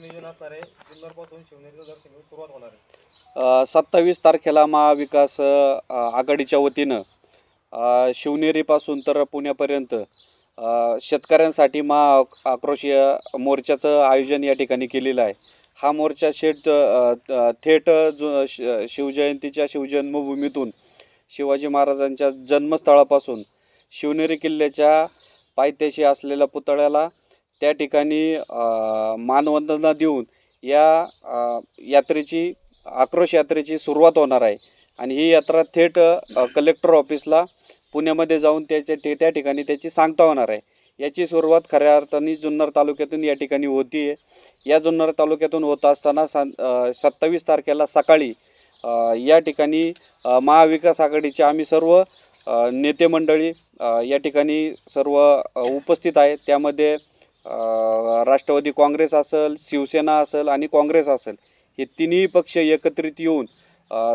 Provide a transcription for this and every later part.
नियोजन असणार आहे. जुन्नरपासून शिवनेरीचं दर्शन घेऊन सुरुवात होणार आहे. सत्तावीस तारखेला महाविकास आघाडीच्या वतीनं शिवनेरीपासून तर पुण्यापर्यंत शेतकऱ्यांसाठी महा आक्रोश मोर्चाचं आयोजन या ठिकाणी केलेलं आहे. हा मोर्चा शेट थेट जो श- शिवजयंतीच्या शिवजन्मभूमीतून शिवाजी महाराजांच्या जन्मस्थळापासून शिवनेरी किल्ल्याच्या पायथ्याशी असलेल्या पुतळ्याला त्या ठिकाणी मानवंदना देऊन या यात्रेची आक्रोश यात्रेची सुरुवात होणार आहे. आणि ही यात्रा थेट कलेक्टर ऑफिसला पुण्यामध्ये जाऊन त्याच्या ते त्या ठिकाणी त्याची सांगता होणार आहे. याची सुरुवात खऱ्या अर्थाने जुन्नर तालुक्यातून या ठिकाणी होती आहे. या जुन्नर तालुक्यातून होत असताना सत्तावीस तारखेला सकाळी या ठिकाणी महाविकास आघाडीचे आम्ही सर्व नेते मंडळी या ठिकाणी सर्व उपस्थित आहेत. त्यामध्ये राष्ट्रवादी काँग्रेस असेल शिवसेना असेल आणि काँग्रेस असेल हे तिन्ही पक्ष एकत्रित येऊन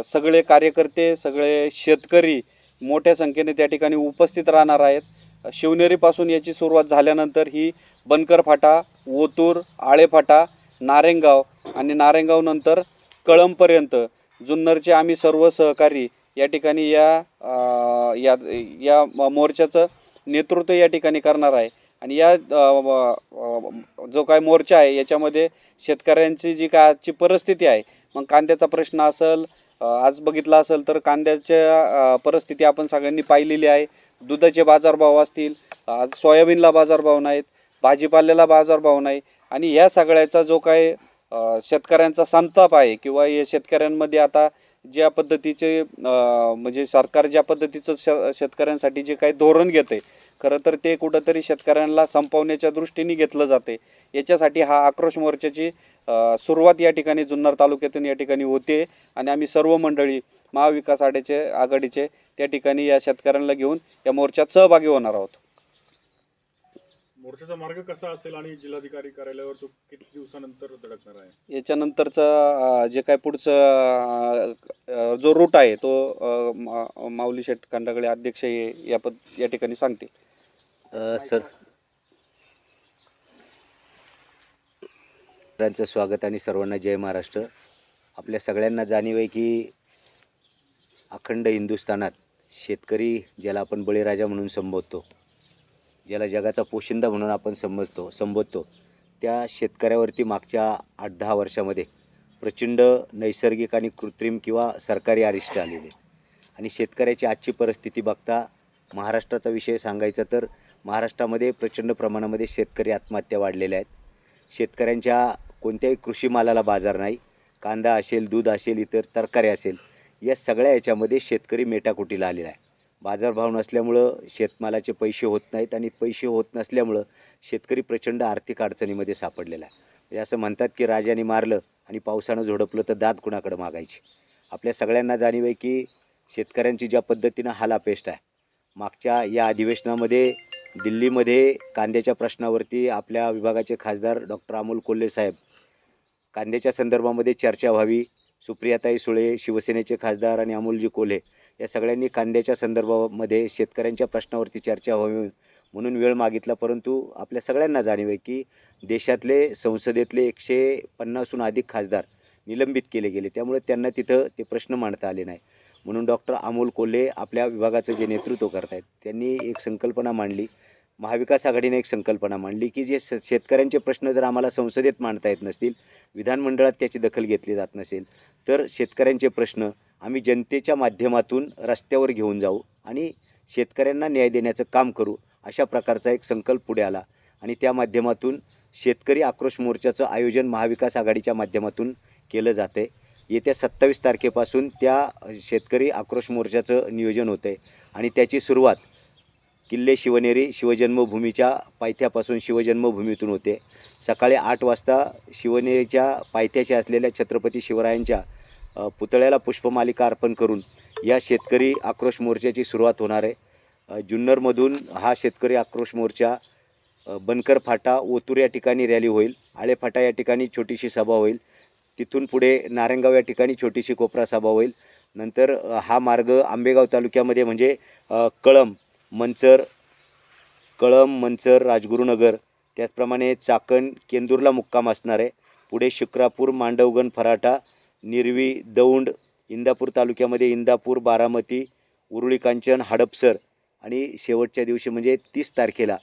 सगळे कार्यकर्ते सगळे शेतकरी मोठ्या संख्येने त्या ठिकाणी उपस्थित राहणार आहेत. शिवनेरीपासून याची सुरुवात झाल्यानंतर ही बनकर फाटा ओतूर आळेफाटा नारेंगाव आणि नारेंगावनंतर कळंबपर्यंत जुन्नरचे आम्ही सर्व सहकारी या ठिकाणी या या या मोर्चाचं नेतृत्व या ठिकाणी करणार आहे. आणि या जो काय मोर्चा आहे याच्यामध्ये शेतकऱ्यांची जी काय आजची परिस्थिती आहे मग कांद्याचा प्रश्न असेल आज बघितला असेल तर कांद्याच्या परिस्थिती आपण सगळ्यांनी पाहिलेली आहे. दुधाचे बाजारभाव असतील आज सोयाबीनला बाजारभाव नाहीत भाजीपाल्याला बाजारभाव नाही. आणि ह्या सगळ्याचा जो काय शेतकऱ्यांचा संताप आहे किंवा या शेतकऱ्यांमध्ये आता ज्या पद्धतीचे म्हणजे सरकार ज्या पद्धतीचं श शेतकऱ्यांसाठी जे काही धोरण घेते खरं तर ते कुठंतरी शेतकऱ्यांना संपवण्याच्या दृष्टीने घेतलं जाते. याच्यासाठी हा आक्रोश मोर्चाची सुरुवात या ठिकाणी जुन्नर तालुक्यातून या ठिकाणी होते आणि आम्ही सर्व मंडळी महाविकास आघाडीचे आघाडीचे त्या ठिकाणी या शेतकऱ्यांना घेऊन या मोर्चात सहभागी होणार आहोत. मोर्चाचा मार्ग कसा असेल आणि जिल्हाधिकारी कार्यालयावर तो किती दिवसानंतर धडकणार आहे? याच्यानंतरचं जे काय पुढचं जो रूट आहे तो माऊली शेट खंडागळे अध्यक्ष हे या पद या ठिकाणी सांगतील. सर. सर्वांचं स्वागत आणि सर्वांना जय महाराष्ट्र. आपल्या सगळ्यांना जाणीव आहे की अखंड हिंदुस्थानात शेतकरी ज्याला आपण बळीराजा म्हणून संबोधतो ज्याला जगाचा पोशिंदा म्हणून आपण समजतो संबोधतो त्या शेतकऱ्यावरती मागच्या आठ दहा वर्षामध्ये प्रचंड नैसर्गिक आणि कृत्रिम किंवा सरकारी अरिष्ट आलेले. आणि शेतकऱ्याची आजची परिस्थिती बघता महाराष्ट्राचा विषय सांगायचा तर महाराष्ट्रामध्ये प्रचंड प्रमाणामध्ये शेतकरी आत्महत्या वाढलेल्या आहेत. शेतकऱ्यांच्या कोणत्याही कृषी मालाला बाजार नाही. कांदा असेल दूध असेल इतर तरकारी असेल या सगळ्या याच्यामध्ये शेतकरी मेटाकुटीला आलेला आहे. बाजारभाव नसल्यामुळं शेतमालाचे पैसे होत नाहीत आणि पैसे होत नसल्यामुळं शेतकरी प्रचंड आर्थिक अडचणीमध्ये सापडलेला आहे. म्हणजे असं म्हणतात की राजाने मारलं आणि पावसानं झोडपलं तर दात कुणाकडं मागायची? आपल्या सगळ्यांना जाणीव आहे की शेतकऱ्यांची ज्या पद्धतीनं हालापेस्ट आहे. मागच्या या अधिवेशनामध्ये दिल्लीमध्ये कांद्याच्या प्रश्नावरती आपल्या विभागाचे खासदार डॉक्टर अमोल कोल्हे साहेब कांद्याच्या संदर्भामध्ये चर्चा व्हावी. सुप्रियाताई सुळे शिवसेनेचे खासदार आणि अमोलजी कोल्हे या सगळ्यांनी कांद्याच्या संदर्भामध्ये शेतकऱ्यांच्या प्रश्नावरती चर्चा व्हावी म्हणून वेळ मागितला. परंतु आपल्या सगळ्यांना जाणीव आहे की देशातले संसदेतले एकशे पन्नासहून अधिक खासदार निलंबित केले गेले. त्यामुळे त्यांना तिथं ते प्रश्न मांडता आले नाही. म्हणून डॉक्टर अमोल कोल्हे आपल्या विभागाचं जे नेतृत्व करत आहेत त्यांनी एक संकल्पना मांडली. महाविकास आघाडीने एक संकल्पना मांडली की जे स शेतकऱ्यांचे प्रश्न जर आम्हाला संसदेत मांडता येत नसतील विधानमंडळात त्याची दखल घेतली जात नसेल तर शेतकऱ्यांचे प्रश्न आम्ही जनतेच्या माध्यमातून रस्त्यावर घेऊन जाऊ आणि शेतकऱ्यांना न्याय देण्याचं काम करू अशा प्रकारचा एक संकल्प पुढे आला. आणि त्या माध्यमातून शेतकरी आक्रोश मोर्चाचं आयोजन महाविकास आघाडीच्या माध्यमातून केलं जाते येत्या सत्तावीस तारखेपासून त्या शेतकरी आक्रोश मोर्चाचं नियोजन होतं आहे आणि त्याची सुरुवात किल्ले शिवनेरी शिवजन्मभूमीच्या पायथ्यापासून शिवजन्मभूमीतून होते. सकाळी आठ वाजता शिवनेरीच्या पायथ्याशी असलेल्या छत्रपती शिवरायांच्या पुतळ्याला पुष्पमालिका अर्पण करून या शेतकरी आक्रोश मोर्चाची सुरुवात होणार आहे. जुन्नरमधून हा शेतकरी आक्रोश मोर्चा बनकर फाटा ओतूर या ठिकाणी रॅली होईल. आळे फाटा या ठिकाणी छोटीशी सभा होईल. तिथून पुढे नारायणगाव या ठिकाणी छोटीशी कोपरा सभा होईल. नंतर हा मार्ग आंबेगाव तालुक्यामध्ये म्हणजे कळम मंचर कळम मंचर राजगुरुनगर त्याचप्रमाणे चाकण केंदूरला मुक्काम असणार आहे. पुढे शुक्रापूर मांडवगण फराटा निरवी दौंड इंदापूर तालुक्यामध्ये इंदापूर बारामती उरुळी कांचन हडपसर आणि शेवटच्या दिवशी म्हणजे तीस तारखेला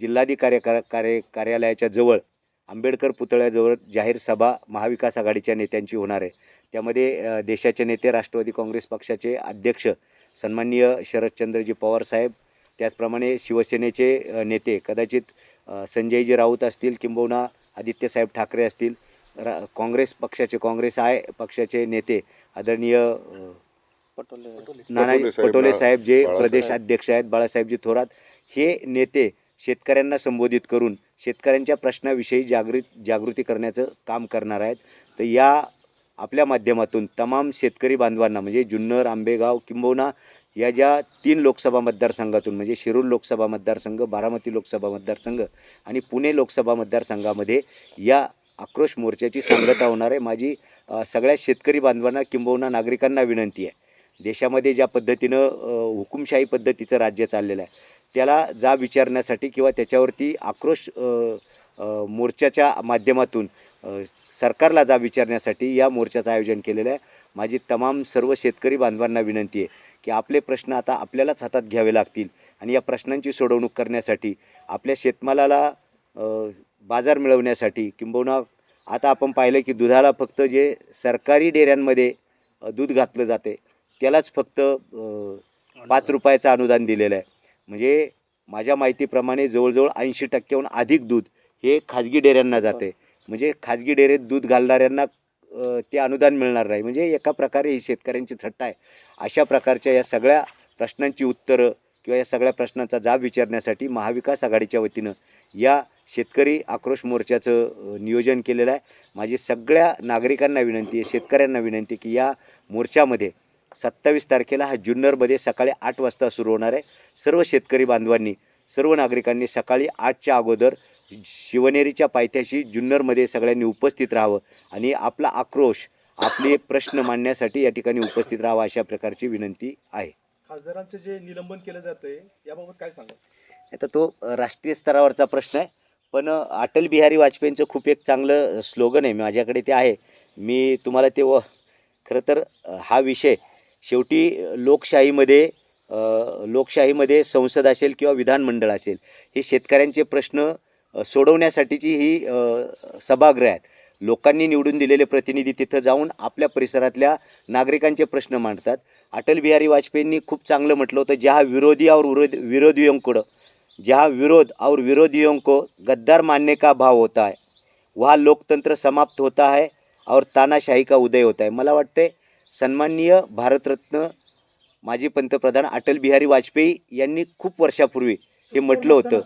जिल्हाधिकारी कार्य कार्यालयाच्या जवळ आंबेडकर पुतळ्याजवळ जाहीर सभा महाविकास आघाडीच्या नेत्यांची होणार आहे त्यामध्ये देशाचे नेते राष्ट्रवादी काँग्रेस पक्षाचे अध्यक्ष सन्माननीय शरदचंद्रजी पवार साहेब त्याचप्रमाणे शिवसेनेचे नेते कदाचित संजयजी राऊत असतील किंबहुना आदित्यसाहेब ठाकरे असतील रा काँग्रेस पक्षाचे काँग्रेस आय पक्षाचे नेते आदरणीय अ, नाना पटोले साहेब, जे. प्रदेश अध्यक्ष आहेत बाळासाहेबजी थोरात हे नेते शेतकऱ्यांना संबोधित करून शेतकऱ्यांच्या प्रश्नाविषयी जागृत जागृती करण्याचं काम करणार आहेत. तर या आपल्या माध्यमातून तमाम शेतकरी बांधवांना म्हणजे जुन्नर आंबेगाव किंबहुना या ज्या तीन लोकसभा मतदारसंघातून म्हणजे शिरूर लोकसभा मतदारसंघ बारामती लोकसभा मतदारसंघ आणि पुणे लोकसभा मतदारसंघामध्ये या आक्रोश मोर्चाची सांगता होणार आहे. माझी सगळ्या शेतकरी बांधवांना किंबहुना नागरिकांना विनंती आहे. देशामध्ये ज्या पद्धतीनं हुकुमशाही पद्धतीचं राज्य चाललेलं आहे त्याला जा विचारण्यासाठी किंवा त्याच्यावरती आक्रोश मोर्चाच्या माध्यमातून सरकारला जा विचारण्यासाठी या मोर्चाचं आयोजन केलेलं आहे. माझी तमाम सर्व शेतकरी बांधवांना विनंती आहे की आपले प्रश्न आता आपल्यालाच हातात घ्यावे लागतील आणि या प्रश्नांची सोडवणूक करण्यासाठी आपल्या शेतमालाला बाजार मिळवण्यासाठी किंबहुना आता आपण पाहिलं की दुधाला फक्त जे सरकारी डेऱ्यांमध्ये दूध घातलं जाते त्यालाच फक्त पाच रुपयाचं अनुदान दिलेलं आहे. म्हणजे माझ्या माहितीप्रमाणे जवळजवळ ऐंशी टक्क्याहून अधिक दूध हे खाजगी डेऱ्यांना जाते. म्हणजे खाजगी डेरेत दूध घालणाऱ्यांना ते अनुदान मिळणार नाही. म्हणजे एका प्रकारे ही शेतकऱ्यांची थट्टा आहे. अशा प्रकारच्या या सगळ्या प्रश्नांची उत्तरं किंवा या सगळ्या प्रश्नांचा जाब विचारण्यासाठी महाविकास आघाडीच्या वतीनं या शेतकरी आक्रोश मोर्चाचं नियोजन केलेलं आहे. माझी सगळ्या नागरिकांना विनंती आहे शेतकऱ्यांना विनंती की या मोर्चामध्ये सत्तावीस तारखेला हा जुन्नरमध्ये सकाळी आठ वाजता सुरू होणार आहे. सर्व शेतकरी बांधवांनी सर्व नागरिकांनी सकाळी आठच्या अगोदर शिवनेरीच्या पायथ्याशी जुन्नरमध्ये सगळ्यांनी उपस्थित राहावं आणि आपला आक्रोश आपले प्रश्न मांडण्यासाठी या ठिकाणी उपस्थित राहावं अशा प्रकारची विनंती आहे. खासदारांचं जे निलंबन केलं जातंय याबाबत काय सांगा आता तो राष्ट्रीय स्तरावरचा प्रश्न आहे. पण अटल बिहारी वाजपेयींचं खूप एक चांगलं स्लोगन आहे. माझ्याकडे ते आहे. मी तुम्हाला ते व खरं तर हा विषय शेवटी लोकशाहीमध्ये लोकशाहीमध्ये संसद असेल किंवा विधानमंडळ असेल हे शेतकऱ्यांचे प्रश्न सोडवण्यासाठीची ही सभागृह आहेत. लोकांनी निवडून दिलेले प्रतिनिधी तिथं जाऊन आपल्या परिसरातल्या नागरिकांचे प्रश्न मांडतात. अटल बिहारी वाजपेयींनी खूप चांगलं म्हटलं होतं ज्या विरोधी और विरोध विरोधियों को जहाँ विरोध और विरोधियों को गद्दार मानने का भाव होता है वहाँ लोकतंत्र समाप्त होता है और तानाशाही का उदय होता है. मला वाटते सन्माननीय भारतरत्न माजी पंतप्रधान अटल बिहारी वाजपेयी यांनी खूप वर्षापूर्वी हे म्हटलं होतं?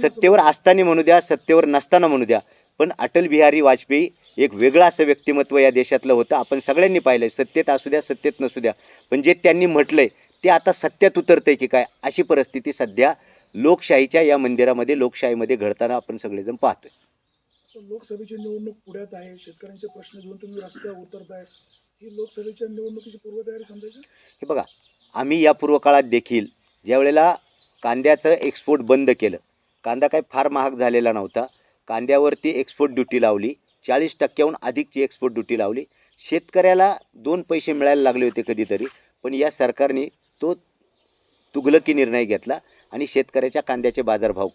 सत्तेवर असताना म्हणू द्या सत्तेवर नसताना म्हणू द्या पण अटल बिहारी वाजपेयी एक वेगळं असं व्यक्तिमत्व या देशातलं होतं. आपण सगळ्यांनी पाहिलं सत्तेत असू द्या सत्तेत नसू द्या. पण जे त्यांनी म्हटलंय ते आता सत्यात उतरतंय की काय? अशी परिस्थिती सध्या लोकशाहीच्या या मंदिरामध्ये लोकशाहीमध्ये घडताना आपण सगळेजण पाहतोय. लोकसभेची निवडणूक पुढ्यात आहे. शेतकऱ्यांचे प्रश्न घेऊन तुम्ही रस्त्यावर उतरताय. ही लोकसभेच्या निवडणुकीची पूर्वतयारी समजायची? हे बघा आम्ही या पूर्वकाळात देखील ज्या वेळेला कांद्याचं एक्सपोर्ट बंद केलं कांदा काही फार महाग झालेला नव्हता. कांद्यावरती एक्सपोर्ट ड्युटी लावली चाळीस टक्क्याहून अधिकची एक्सपोर्ट ड्युटी लावली. शेतकऱ्याला दोन पैसे मिळायला लागले होते कधीतरी पण या सरकारने तो तुगलकी निर्णय घेतला आणि शेतकऱ्याच्या कांद्याचे बाजारभाव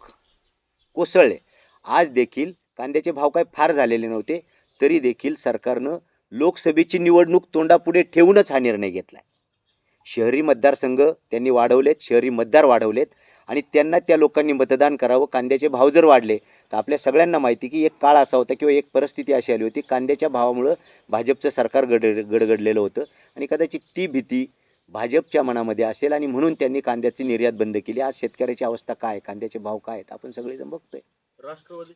कोसळले. आज देखील कांद्याचे भाव काय फार झालेले नव्हते तरी देखील सरकारनं लोकसभेची निवडणूक तोंडापुढे ठेवूनच हा निर्णय घेतला शहरी मतदारसंघ त्यांनी वाढवलेत शहरी मतदार वाढवलेत आणि त्यांना त्या लोकांनी मतदान करावं कांद्याचे भाव जर वाढले तर आपल्या सगळ्यांना माहिती की एक काळ असा होता किंवा एक परिस्थिती अशी आली होती कांद्याच्या भावामुळं भाजपचं सरकार गड गडगडलेलं होतं आणि कदाचित ती भीती भाजपच्या मनामध्ये असेल आणि म्हणून त्यांनी कांद्याची निर्यात बंद केली. आज शेतकऱ्याची अवस्था काय आहे? कांद्याचे भाव काय आहेत? आपण सगळेजण बघतोय. राष्ट्रवादी